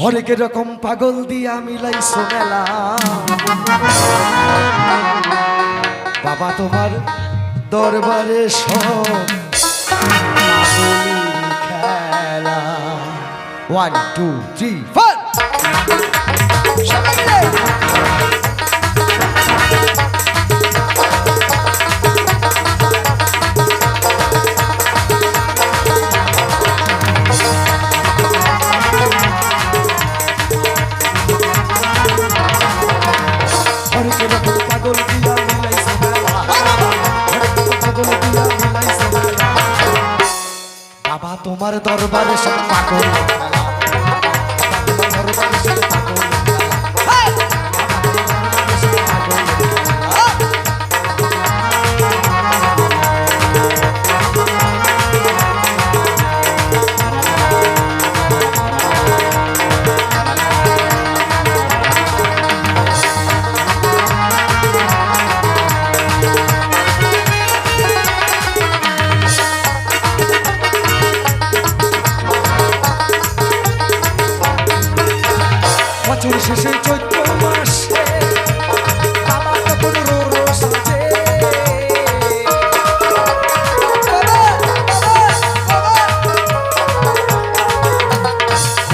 হরেক রকম পাগল দিয়া মিলাইছো মেলা। বাবা তোমার দরবারে সব খেলা। ওয়ান টু থ্রি ফোর তোমার দরবারে সব পাগল।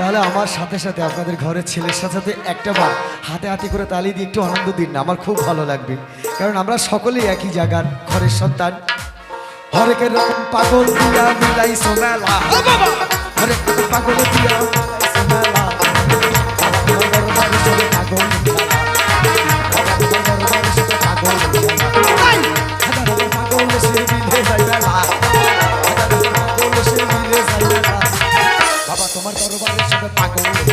তাহলে আমার সাথে সাথে আপনাদের ঘরের ছেলের সাথে সাথে একটা বার হাতে হাতে করে তালি দিয়ে একটু আনন্দ দিন না, আমার খুব ভালো লাগবে। কারণ আমরা সকলেই একই জায়গার ঘরের সন্তান। হরেকের পাগল দিয়া মিলাই সোনালা হরেক পাগল দিয়া তোমার দরবারে সবে পাগল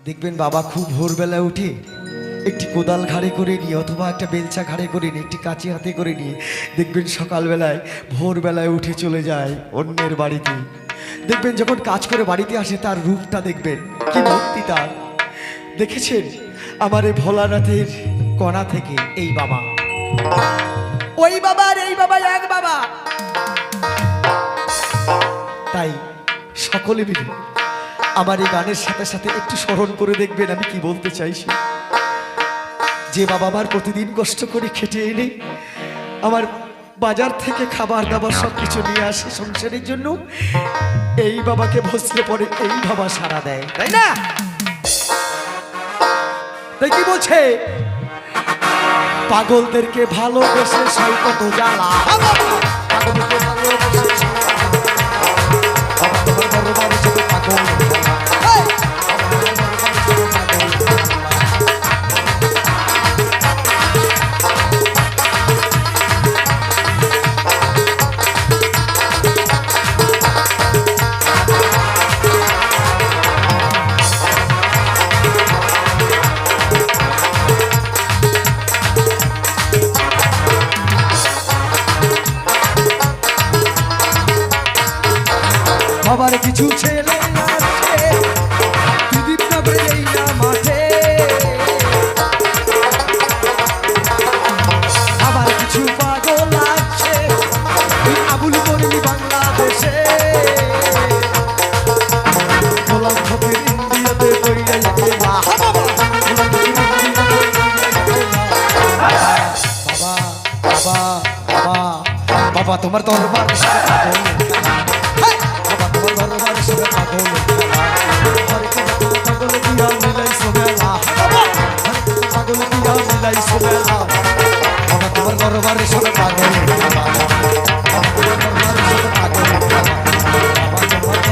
দেখবেন বাবা, খুব ভোরবেলায় উঠে একটি কোদাল ঘাড়ে করে নিয়ে অথবা একটা বেলচা ঘাড়ে করে নিয়ে, একটি কাঁচি হাতে করে নিয়ে দেখবেন সকালবেলায় ভোরবেলায় উঠে চলে যায় অন্যের বাড়িতে। দেখবেন যখন কাজ করে বাড়িতে আসে, তার রূপটা দেখবেন, কি ভক্তি তার। দেখেছেন? আমার এই ভোলানাথের কণা থেকে এই বাবা। ওই বাবা আর এই বাবা এক বাবা। তাই সকলে মিলে আমার এই গানের সাথে সাথে একটু স্মরণ করে দেখবেন আমি কি বলতে চাইছি। যে বাবা আমার প্রতিদিন কষ্ট করে খেটে এনে আমার বাজার থেকে খাবার দাবার সব কিছু নিয়ে আসে সংসারের জন্য, এই বাবাকে বসলে পরে এই বাবা সারা দেয়, তাই না? তাই কি বলছে? পাগলদেরকে ভালোবেসে সৈকত জ্বালা। পাগলদেরকে ভালোবেসে বাবার কিছু ছেলে আমার দরবার দরবারে সব পাগল। আমার দরবারে সব পাগল আমার